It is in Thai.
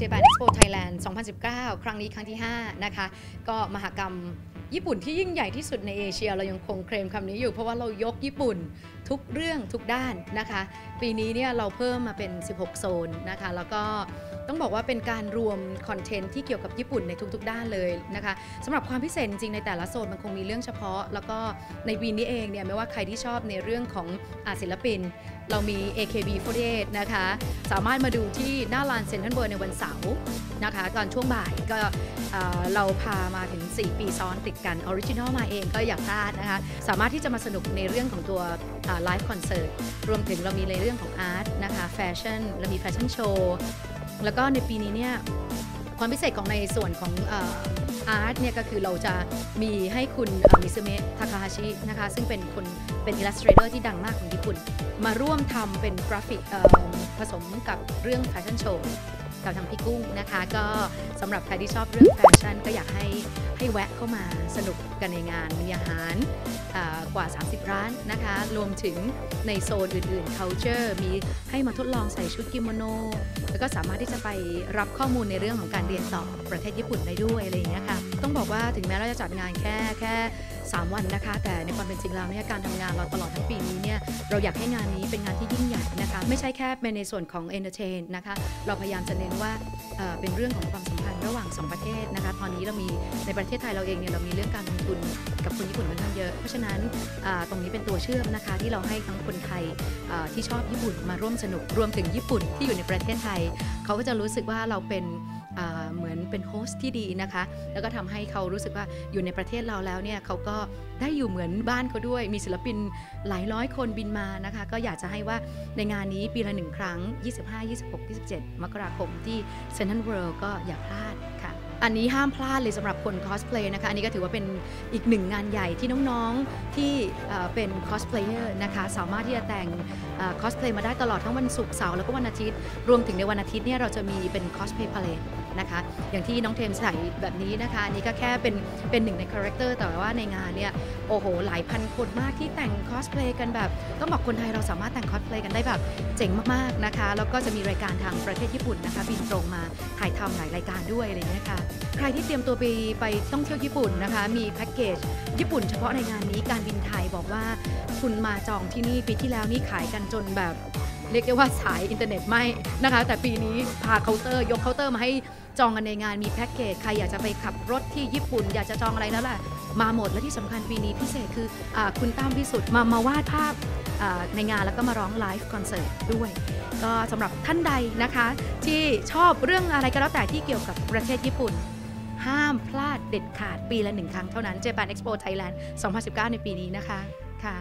เจแปนเอ็กซ์โปไทยแลนด์ 2019 ครั้งนี้ครั้งที่ 5 นะคะ ก็มหกรรมญี่ปุ่นที่ยิ่งใหญ่ที่สุดในเอเชีย เรายังคงเคลมคำนี้อยู่เพราะว่าเรายกญี่ปุ่น ทุกเรื่องทุกด้านนะคะ ปีนี้เนี่ยเราเพิ่มมาเป็น 16 โซนนะคะ แล้วก็ต้องบอกว่าเป็นการรวมคอนเทนต์ที่เกี่ยวกับญี่ปุ่นในทุกๆ ด้านเลยนะคะสำหรับความพิเศษจริงในแต่ละโซนมันคงมีเรื่องเฉพาะ แล้วก็ในปีนี้เองเนี่ยไม่ว่าใครที่ชอบในเรื่องของอาศิลปิน เรามี AKB48 นะคะ สามารถมาดูที่หน้าลานเซ็นทรัลเวิร์ในวันเสาร์นะคะตอนช่วงบ่ายก็เอ่อเราพามาถึง 4 ปีซ้อนติดกันออริจินอลมาเองก็อย่าพลาดนะคะ สามารถที่จะมาสนุกในเรื่องของตัวไลฟ์คอนเสิร์ตรวมถึงเรามีในเรื่องของอาร์ตนะคะแฟชั่นเรามีแฟชั่นโชว์แล้วก็ในปีนี้เนี่ยความพิเศษของในส่วนของอาร์ตเนี่ยก็คือเราจะมีให้คุณมิซึเมะทาคาฮาชินะคะซึ่งเป็นคนเป็นอิลลัสเตรเตอร์ที่ดังมากของญี่ปุ่น มาร่วมทำเป็นกราฟิกผสมกับเรื่องแฟชั่นโชว์ กับทางพี่กุ้งนะคะ ก็สำหรับใครที่ชอบเรื่องแฟชั่นก็อยากให้ให้แวะเข้ามาสนุกกันในงานมีอาหารอ่ากว่า 30 ร้านนะคะ รวมถึงในโซนอื่นๆ culture มีให้มาทดลองใส่ชุดกิโมโน แล้วก็สามารถที่จะไปรับข้อมูลในเรื่องของการเรียนต่อประเทศญี่ปุ่นได้ด้วยอะไรอย่างเงี้ยค่ะ บอกว่าถึงแม้เราจะจัดงานแค่แค่ 3 วันนะคะ แต่ในความเป็นจริงแล้วเนี่ยการทำงานเราตลอดทั้งปีนี้เนี่ยเราอยากให้งานนี้เป็นงานที่ยิ่งใหญ่นะคะไม่ใช่แค่เป็นในส่วนของ entertain นนะคะเราพยายามจะเน้นว่าเเป็นเรื่องของความสัมพันธ์ระหว่าง 2 ประเทศนะคะตอนนี้เรามีในประเทศไทยเราเองเนี่ยเรามีเรื่องการลงทุนกับคนญี่ปุ่นค่อนข้างเยอะ เพราะฉะนั้นตรงนี้เป็นตัวเชื่อมนะคะที่เราให้ทั้งคนไทยที่ชอบญี่ปุ่นมาร่วมสนุกรวมถึงญี่ปุ่นที่อยู่ในประเทศไทย เขาก็จะรู้สึกว่าเราเป็น เหมือนเป็นโฮสที่ดีนะคะ แล้วก็ทำให้เขารู้สึกว่าอยู่ในประเทศเราแล้วเนี่ยเขาก็ได้อยู่เหมือนบ้านเขาด้วย มีศิลปินหลายร้อยคนบินมานะคะ ก็อยากจะให้ว่าในงานนี้ปีละหนึ่งครั้ง 25 26 27 มกราคมที่เซนทรัลเวิลด์ก็อย่าพลาดค่ะอันนี้ห้ามพลาดเลยสำหรับคนคอสเพลย์นะคะ อันนี้ก็ถือว่าเป็นอีกหนึ่งงานใหญ่ที่น้องๆที่เป็นคอสเพลเยอร์นะคะสามารถที่จะแต่งคอสเพลย์มาได้ตลอดทั้งวันศุกร์เสาร์แล้วก็วันอาทิตย์ รวมถึงในวันอาทิตย์เนี่ยเราจะมีเป็นคอสเพลย์พาเลต นะคะอย่างที่น้องเทมใส่แบบนี้นะคะนนี้ก็แค่เป็นเป็นหนึ่งในคาแรคเตอร์แต่ว่าในงานเนี่ยโอ้โหหลายพันคนมากที่แต่งคอสเพลย์กันแบบต้องบอกคนไทยเราสามารถแต่งคอสเพลย์กันได้แบบเจ๋งมากๆนะคะแล้วก็จะมีรายการทางประเทศญี่ปุ่นนะคะบินตรงมาถ่ายทำหลายรายการด้วยอะไรเงี้ยค่ะใครที่เตรียมตัวไปไปท่องเที่ยวญี่ปุ่นนะคะมีแพ็กเกจญี่ปุ่นเฉพาะในงานนี้การบินไทยบอกว่าคุณมาจองที่นี่ปีที่แล้วนี่ขายกันจนแบบ เรียกได้ว่าสายอินเทอร์เน็ตไม่นะคะ แต่ปีนี้พาเคาน์เตอร์ ยกเคาน์เตอร์มาให้จองกันในงานมีแพ็กเกจใครอยากจะไปขับรถที่ญี่ปุ่น อยากจะจองอะไรแล้วแหละมาหมดและที่สำคัญปีนี้พิเศษคืออคุณตั้มพิสุทธิ์มามาวาดภาพในงานแล้วก็มาร้องไลฟ์คอนเสิร์ตด้วย ก็สำหรับท่านใดนะคะ ที่ชอบเรื่องอะไรก็แล้วแต่ที่เกี่ยวกับประเทศญี่ปุ่น ห้ามพลาดเด็ดขาดปีละหนึ่งครั้งเท่านั้น Japan Expo Thailand 2019 ในปีนี้นะคะค่ะ